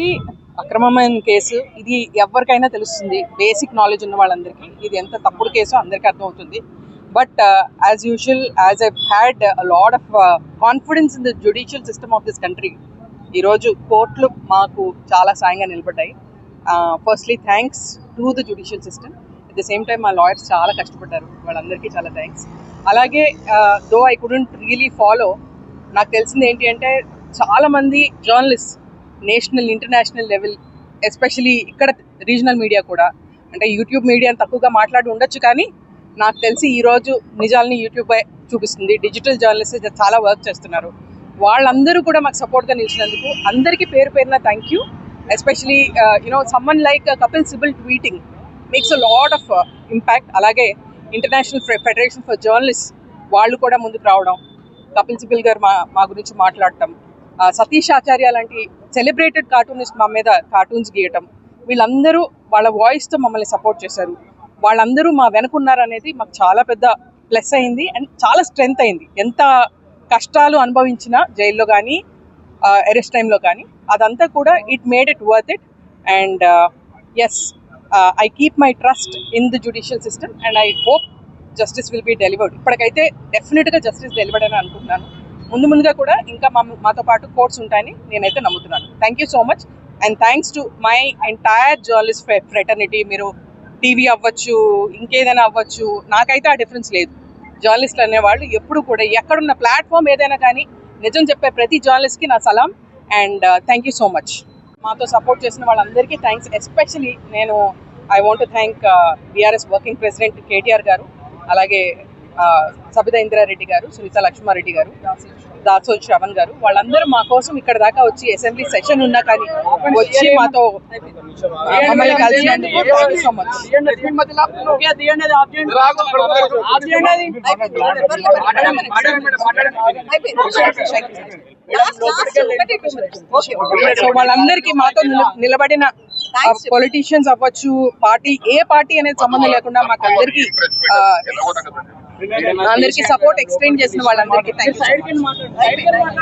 ఇది అక్రమమైన కేసు. ఇది ఎవరికైనా తెలుస్తుంది. బేసిక్ నాలెడ్జ్ ఉన్న వాళ్ళందరికీ. ఇది ఎంత తప్పుడు కేసు అందరికీ అర్థమవుతుంది. But as usual as I had lot of confidence in the judicial system of this country ఈరోజు కోర్టులు మాకు చాలా సాయంగా నిలబడ్డాయి. Firstly thanks to the judicial system at the same time మా లాయర్స్ చాలా కష్టపడ్డారు. వాళ్ళందరికీ చాలా థ్యాంక్స్ అలాగే though I couldn't really follow నాకు తెలిసింది ఏంటి అంటే చాలామంది journalist national international level especially ఇక్కడ రీజనల్ మీడియా కూడా. అంటే యూట్యూబ్ మీడియా తక్కువగా మాట్లాడి ఉండొచ్చు కానీ నాకు తెలిసి ఈరోజు నిజాలని యూట్యూబ్ చూపిస్తుంది. డిజిటల్ జర్నలిస్ట్ చాలా వర్క్ చేస్తున్నారు. వాళ్ళందరూ కూడా మాకు సపోర్ట్గా నిలిచినందుకు అందరికీ పేరు పేరున thank you especially you know someone like Kapil Sibal tweeting makes a lot of impact అలాగే ఇంటర్నేషనల్ ఫెడరేషన్ ఫర్ జర్నలిస్ట్ వాళ్ళు కూడా ముందుకు రావడం. కపిల్ సిబిల్ గారు మా మా గురించి మాట్లాడటం. Uh, సతీష్ ఆచార్య లాంటి సెలబ్రేటెడ్ కార్టూనిస్ట్ మా మీద కార్టూన్స్ గీయటం. వీళ్ళందరూ వాళ్ళ వాయిస్తో మమ్మల్ని సపోర్ట్ చేశారు. వాళ్ళందరూ మా వెనుకున్నారు అనేది మాకు చాలా పెద్ద ప్లస్ అయింది అండ్ చాలా స్ట్రెంగ్త్ అయింది. ఎంత కష్టాలు అనుభవించినా జైల్లో కానీ అరెస్ట్ టైంలో కానీ అదంతా కూడా it made it worth it and as I keep my trust in the judicial system and I hope justice will be delivered ఇప్పటికైతే డెఫినెట్గా జస్టిస్ డెలివర్డ్ అని అనుకుంటున్నాను. ముందు ముందుగా కూడా ఇంకా మా మాతో పాటు కోర్ట్స్ ఉంటాయని నేనైతే నమ్ముతున్నాను. Thank you so much and thanks to my entire journalist fraternity మీరు టీవీ అవ్వచ్చు ఇంకేదైనా అవ్వచ్చు నాకైతే ఆ డిఫరెన్స్ లేదు. జర్నలిస్ట్లు అనేవాళ్ళు ఎప్పుడు కూడా ఎక్కడున్న ప్లాట్ఫామ్ ఏదైనా కానీ నిజం చెప్పే ప్రతి జర్నలిస్ట్కి నా సలాం. And thank you so much మాతో సపోర్ట్ చేసిన వాళ్ళందరికీ థ్యాంక్స్ ఎస్పెషలీ నేను I want thank BRS working president KTR గారు. అలాగే సబితా ఇంద్రారెడ్డి గారు సునీత లక్ష్మారెడ్డి గారు దాసో శ్రవణ్ గారు వాళ్ళందరూ మా కోసం ఇక్కడ దాకా వచ్చి అసెంబ్లీ సెషన్ ఉన్నా కానీ వచ్చి మాతో మమ్మల్ని కలిసినందుకు thank you so much. So వాళ్ళందరికీ మాతో నిలబడిన పొలిటీషియన్స్ అవ్వచ్చు పార్టీ ఏ పార్టీ అనేది సంబంధం లేకుండా మాకు అందరికి అందరికి సపోర్ట్ ఎక్స్ప్లెయిన్ చేసిన వాళ్ళందరికీ థ్యాంక్ యూ